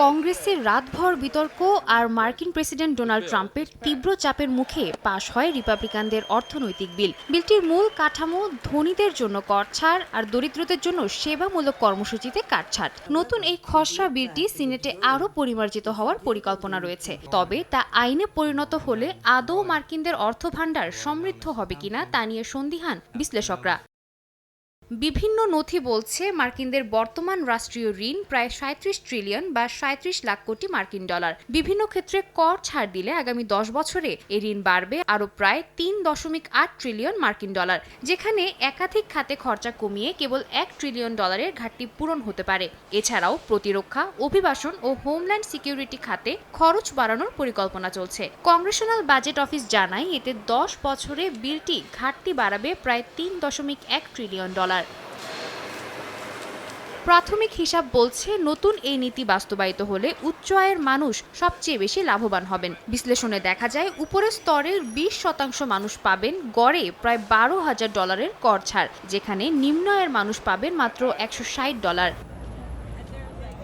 কংগ্রেসের রাতভর বিতর্ক আর মার্কিন প্রেসিডেন্ট ডোনাল্ড ট্রাম্পের তীব্র চাপের মুখে পাশ হয় রিপাবলিকানদের অর্থনৈতিক বিল। বিলটির মূল কাঠামো ধনীদের জন্য কর ছাড় আর দরিদ্রদের জন্য সেবামূলক কর্মসূচিতে কাটছাট। নতুন এই খসড়া বিলটি সিনেটে আরও পরিমার্জিত হওয়ার পরিকল্পনা রয়েছে। তবে তা আইনে পরিণত হলে আদৌ মার্কিনদের অর্থ ভাণ্ডার সমৃদ্ধ হবে কিনা তা নিয়ে সন্দিহান বিশ্লেষকরা। বিভিন্ন নথি বলছে মার্কিনদের বর্তমান রাষ্ট্রীয় ঋণ প্রায় সাঁত্রিশ ট্রিলিয়ন বা সাঁত্রিশ লাখ কোটি মার্কিন ডলার। বিভিন্ন ক্ষেত্রে কর ছাড় দিলে আগামী দশ বছরে এই ঋণ বাড়বে আরও প্রায় তিন দশমিক আট ট্রিলিয়ন মার্কিন ডলার, যেখানে একাধিক খাতে খরচা কমিয়ে কেবল এক ট্রিলিয়ন ডলারের ঘাটতি পূরণ হতে পারে। এছাড়াও প্রতিরক্ষা, অভিবাসন ও হোমল্যান্ড সিকিউরিটি খাতে খরচ বাড়ানোর পরিকল্পনা চলছে। কংগ্রেশনাল বাজেট অফিস জানায় এতে দশ বছরে বিলটি ঘাটতি বাড়াবে প্রায় তিন দশমিক এক ট্রিলিয়ন ডলার। প্রাথমিক হিসাব বলছে নতুন এই নীতি বাস্তবায়িত হলে উচ্চ আয়ের মানুষ সবচেয়ে বেশি লাভবান হবেন। বিশ্লেষণে দেখা যায়, উপরের স্তরের বিশ শতাংশ মানুষ পাবেন গড়ে প্রায় বারো হাজার ডলারের কর ছাড়, যেখানে নিম্ন আয়ের মানুষ পাবেন মাত্র একশো ষাট ডলার।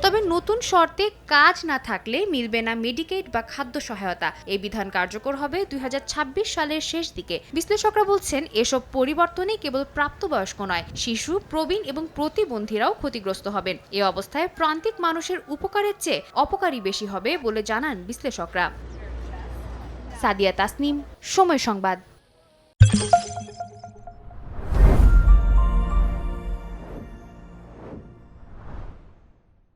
তবে নতুন শর্তে কাজ না থাকলে মিলবে না মেডিকেট বা খাদ্য সহায়তা। এই বিধান কার্যকর হবে দুই হাজার ছাব্বিশ সালের শেষ দিকে। বিশ্লেষকরা বলছেন, এসব পরিবর্তনে কেবল প্রাপ্তবয়স্ক নয়, শিশু, প্রবীণ এবং প্রতিবন্ধীরাও ক্ষতিগ্রস্ত হবেন। এ অবস্থায় প্রান্তিক মানুষের উপকারের চেয়ে অপকারী বেশি হবে বলে জানান বিশ্লেষকরা। সাদিয়া তাসনিম, সময় সংবাদ।